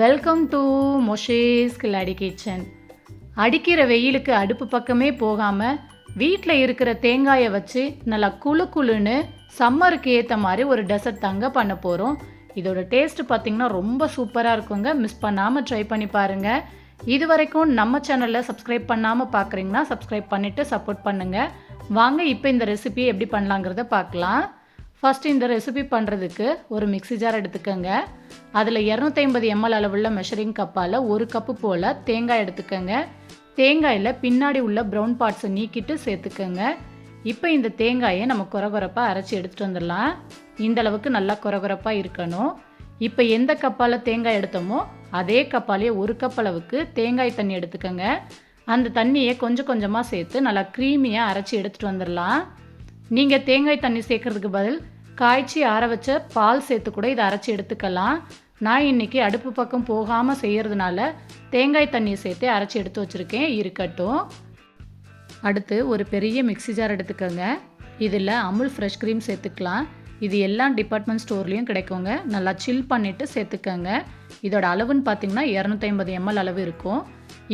Welcome to மொஷேஸ் கில்லாடி kitchen அடிக்கிற வெயிலுக்கு அடுப்பு பக்கமே போகாமல் வீட்டில் இருக்கிற தேங்காயை வச்சு நல்லா குளு குளுன்னு சம்மருக்கு ஏற்ற மாதிரி ஒரு டெசர்ட் தாங்க பண்ண போகிறோம் இதோட டேஸ்ட் பார்த்திங்கன்னா ரொம்ப சூப்பராக இருக்குங்க. மிஸ் பண்ணாமல் ட்ரை பண்ணி பாருங்கள் இது வரைக்கும் நம்ம சேனலில் சப்ஸ்கிரைப் பண்ணாமல் பார்க்குறீங்கன்னா சப்ஸ்கிரைப் பண்ணிவிட்டு சப்போர்ட் பண்ணுங்கள் வாங்க இப்போ இந்த ரெசிபி எப்படி பண்ணலாங்கிறத பார்க்கலாம். ஃபஸ்ட்டு இந்த ரெசிபி பண்ணுறதுக்கு ஒரு மிக்ஸி ஜார் எடுத்துக்கோங்க. அதில் இரநூத்தி ஐம்பது எம்எல் அளவுள்ள மெஷரிங் கப்பால் ஒரு கப்பு போல் தேங்காய் எடுத்துக்கோங்க. தேங்காயில் பின்னாடி உள்ள ப்ரௌன் பார்ட்ஸை நீக்கிட்டு சேர்த்துக்கோங்க. இப்போ இந்த தேங்காயை நம்ம குறகுறப்பாக அரைச்சி எடுத்துகிட்டு வந்துடலாம். இந்த அளவுக்கு நல்லா குறகுறப்பாக இருக்கணும். இப்போ எந்த கப்பால் தேங்காய் எடுத்தோமோ அதே கப்பாலேயே ஒரு கப் அளவுக்கு தேங்காய் தண்ணி எடுத்துக்கோங்க. அந்த தண்ணியை கொஞ்சம் கொஞ்சமாக சேர்த்து நல்லா க்ரீமியாக அரைச்சி எடுத்துகிட்டு வந்துடலாம். நீங்கள் தேங்காய் தண்ணி சேர்க்கறதுக்கு பதில் காய்ச்சி ஆற வச்ச பால் சேர்த்து கூட இதை அரைச்சி எடுத்துக்கலாம். நான் இன்றைக்கி அடுப்பு பக்கம் போகாமல் செய்கிறதுனால தேங்காய் தண்ணியை சேர்த்து அரைச்சி எடுத்து வச்சுருக்கேன். இருக்கட்டும். அடுத்து ஒரு பெரிய மிக்ஸி ஜார் எடுத்துக்கோங்க. இதில் அமுல் ஃப்ரெஷ் க்ரீம் சேர்த்துக்கலாம். இது எல்லா டிபார்ட்மெண்ட் ஸ்டோர்லேயும் கிடைக்குங்க. நல்லா சில் பண்ணிவிட்டு சேர்த்துக்கோங்க. இதோட அளவுன்னு பார்த்தீங்கன்னா இரநூத்தி ஐம்பது எம்எல் அளவு இருக்கும்.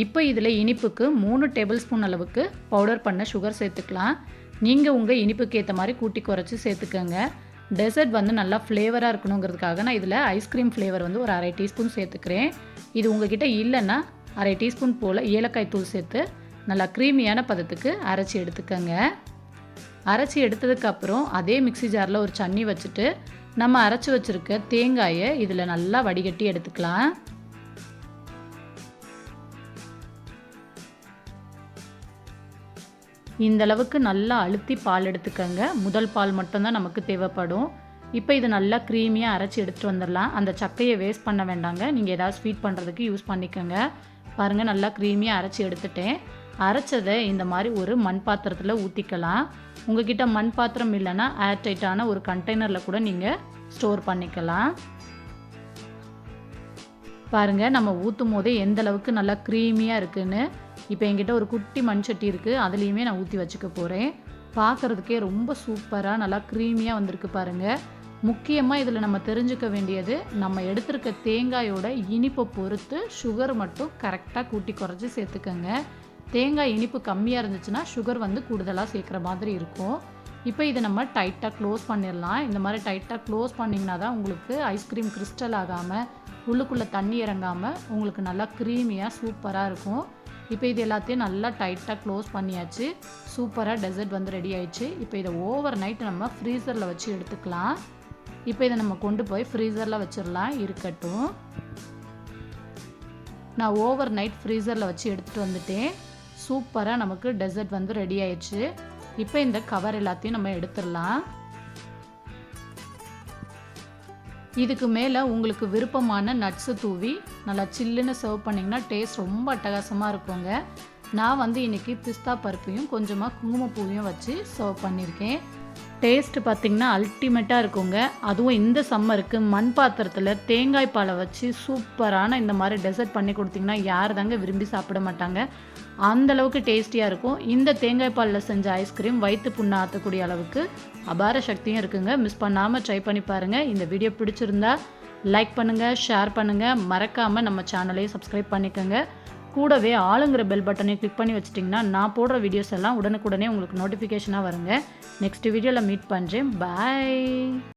இப்போ இதில் இனிப்புக்கு மூணு டேபிள் ஸ்பூன் அளவுக்கு பவுடர் பண்ண சுகர் சேர்த்துக்கலாம். நீங்கள் உங்கள் இனிப்புக்கு ஏற்ற மாதிரி கூட்டி குறைச்சி சேர்த்துக்கோங்க. டெசர்ட் வந்து நல்லா ஃப்ளேவராக இருக்கணுங்கிறதுக்காக நான் இதில் ஐஸ்கிரீம் ஃப்ளேவர் வந்து ஒரு அரை டீஸ்பூன் சேர்த்துக்கிறேன். இது உங்ககிட்ட இல்லைன்னா அரை டீஸ்பூன் போல் ஏலக்காய் தூள் சேர்த்து நல்லா க்ரீமியான பதத்துக்கு அரைச்சி எடுத்துக்கோங்க. அரைச்சி எடுத்ததுக்கப்புறம் அதே மிக்ஸி ஜாரில் ஒரு சன்னி வச்சுட்டு நம்ம அரைச்சி வச்சுருக்க தேங்காயை இதில் நல்லா வடிகட்டி எடுத்துக்கலாம். இந்த அளவுக்கு நல்லா அழுத்தி பால் எடுத்துக்கோங்க. முதல் பால் மட்டும்தான் நமக்கு தேவைப்படும். இப்போ இது நல்லா க்ரீமியாக அரைச்சி எடுத்துகிட்டு வந்துடலாம். அந்த சக்கையை வேஸ்ட் பண்ண வேண்டாங்க. நீங்கள் ஏதாவது ஸ்வீட் பண்ணுறதுக்கு யூஸ் பண்ணிக்கோங்க. பாருங்கள் நல்லா க்ரீமியாக அரைச்சி எடுத்துட்டேன். அரைச்சதை இந்த மாதிரி ஒரு மண் பாத்திரத்தில் ஊற்றிக்கலாம் உங்ககிட்ட மண் பாத்திரம் இல்லைன்னா ஏர்டைட்டான ஒரு கண்டெய்னரில் கூட நீங்கள் ஸ்டோர் பண்ணிக்கலாம். பாருங்கள் நம்ம ஊற்றும் போதே எந்த அளவுக்கு நல்லா க்ரீமியாக இருக்குதுன்னு இப்போ என்கிட்ட ஒரு குட்டி மண் சட்டி இருக்குது அதுலேயுமே நான் ஊற்றி வச்சுக்க போகிறேன் பார்க்குறதுக்கே ரொம்ப சூப்பராக நல்லா க்ரீமியாக வந்திருக்கு பாருங்கள் முக்கியமாக இதில் நம்ம தெரிஞ்சுக்க வேண்டியது நம்ம எடுத்திருக்க தேங்காயோட இனிப்பை பொறுத்து சுகர் மட்டும் கரெக்டாக கூட்டி குறைச்சி சேர்த்துக்கோங்க. தேங்காய் இனிப்பு கம்மியாக இருந்துச்சுன்னா சுகர் வந்து கூடுதலாக சேர்க்குற மாதிரி இருக்கும். இப்போ இதை நம்ம டைட்டாக க்ளோஸ் பண்ணிடலாம். இந்த மாதிரி டைட்டாக க்ளோஸ் பண்ணிங்கன்னா தான் உங்களுக்கு ஐஸ்கிரீம் கிறிஸ்டல் ஆகாமல் உள்ளுக்குள்ளே தண்ணி இறங்காமல் உங்களுக்கு நல்லா க்ரீமியாக சூப்பராக இருக்கும். இப்போ இது எல்லாத்தையும் நல்லா டைட்டாக க்ளோஸ் பண்ணியாச்சு. சூப்பராக டெசர்ட் வந்து ரெடி ஆயிடுச்சு. இப்போ இதை ஓவர் நைட் நம்ம ஃப்ரீசரில் வச்சு எடுத்துக்கலாம். இப்போ இதை நம்ம கொண்டு போய் ஃப்ரீசரில் வச்சிடலாம். இருக்கட்டும். நான் ஓவர் நைட் ஃப்ரீசரில் வச்சு எடுத்துகிட்டு வந்துட்டேன். சூப்பராக நமக்கு டெசர்ட் வந்து ரெடி ஆயிடுச்சு. இப்போ இந்த கவர் எல்லாத்தையும் நம்ம எடுத்துடலாம். இதுக்கு மேலே உங்களுக்கு விருப்பமான நட்ஸு தூவி நல்லா சில்லுன்னு சர்வ் பண்ணிங்கன்னா டேஸ்ட் ரொம்ப அட்டகாசமாக இருக்குங்க. நான் வந்து இன்றைக்கி பிஸ்தா பருப்பையும் கொஞ்சமாக குங்குமப்பூவையும் வச்சு சர்வ் பண்ணியிருக்கேன். டேஸ்ட் பார்த்திங்கன்னா அல்டிமேட்டாக இருக்குங்க. அதுவும் இந்த சம்மருக்கு மண் பாத்திரத்தில் தேங்காய் பாலை வச்சு சூப்பரான இந்த மாதிரி டெசர்ட் பண்ணி கொடுத்திங்கன்னா யார் தாங்க விரும்பி சாப்பிட மாட்டாங்க. அந்தளவுக்கு டேஸ்டியாக இருக்கும். இந்த தேங்காய் பாலில் செஞ்ச ஐஸ்கிரீம் வயிற்று புண்ணை ஆற்றக்கூடிய அளவுக்கு அபார சக்தியும் இருக்குங்க. மிஸ் பண்ணாமல் ட்ரை பண்ணி பாருங்கள் இந்த வீடியோ பிடிச்சிருந்தா லைக் பண்ணுங்கள் ஷேர் பண்ணுங்கள் மறக்காமல் நம்ம சேனலையும் சப்ஸ்கிரைப் பண்ணிக்கோங்க. கூடவே ஆளுங்கிற பெல் பட்டனை கிளிக் பண்ணி வச்சிட்டிங்கன்னா நான் போடுற வீடியோஸ் எல்லாம் உடனுக்குடனே உங்களுக்கு நோட்டிஃபிகேஷனாக வருங்க. நெக்ஸ்ட் வீடியோவில் மீட் பண்ணுறேன் பாய்